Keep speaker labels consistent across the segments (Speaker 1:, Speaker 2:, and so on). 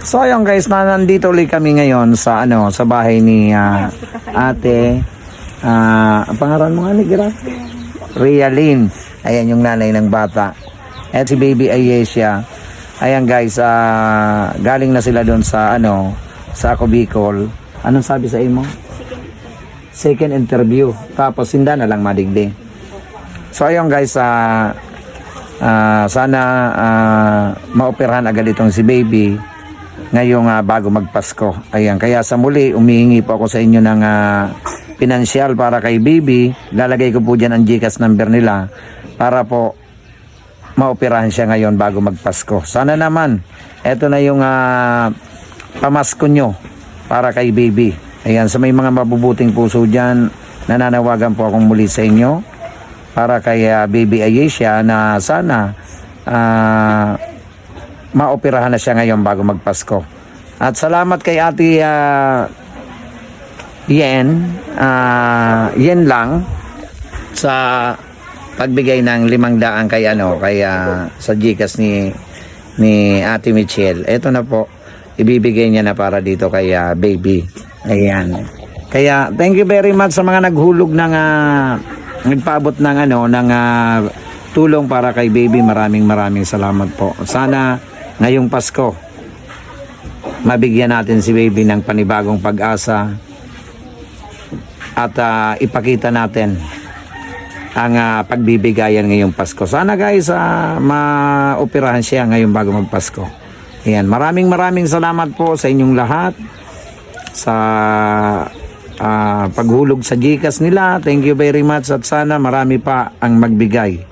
Speaker 1: So ayun guys, na nandito ulit kami ngayon sa ano, sa bahay ni ah, Ate ah, ang pangalan mo nga ni Gira? Rialyn. Ayan yung nanay ng bata. At si Baby Ayesia. Ayan guys, ah, galing na sila doon sa ano, sa Ako. Anong sabi sa imo? Second interview. Tapos hinda na lang madigdi. So ayun guys, ah ah, sana ah, maoperahan agad itong si Baby ngayong ah, bago magpasko. Ayan, kaya sa muli, umihingi po ako sa inyo ng ah, pinansyal para kay Baby. Lalagay ko po dyan ang GCash number nila para po maoperahan siya ngayon bago magpasko. Sana naman, eto na yung ah, pamasko nyo para kay Baby. Ayan, sa may mga mabubuting puso dyan, nananawagan po akong muli sa inyo para kay ah, Baby Ayesha na sana ah, maoperahan na siya ngayon bago magpasko. At salamat kay Ate ah, Yen, ah, Yen lang sa pagbigay ng limang daan kay ano kay ah, sa Gcash ni ni Ate Michelle. Ito na po ibibigay niya na para dito kay ah, baby. Ayan. Kaya thank you very much sa mga naghulog ng ah, nagpaabot ng ano ng ah, tulong para kay baby. Maraming maraming salamat po. Sana ngayong Pasko mabigyan natin si baby ng panibagong pag-asa at ah, ipakita natin ang ah, pagbibigayan ngayong Pasko. Sana guys, ah, maoperahan siya ngayong bago magpasko. Ayan, maraming maraming salamat po sa inyong lahat sa ah, paghulog sa Gcash nila. Thank you very much at sana marami pa ang magbigay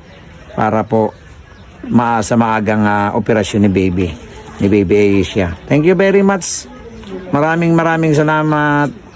Speaker 1: para po ma sa maagang ah, operasyon ni baby ni baby Asia. Thank you very much. Maraming maraming salamat.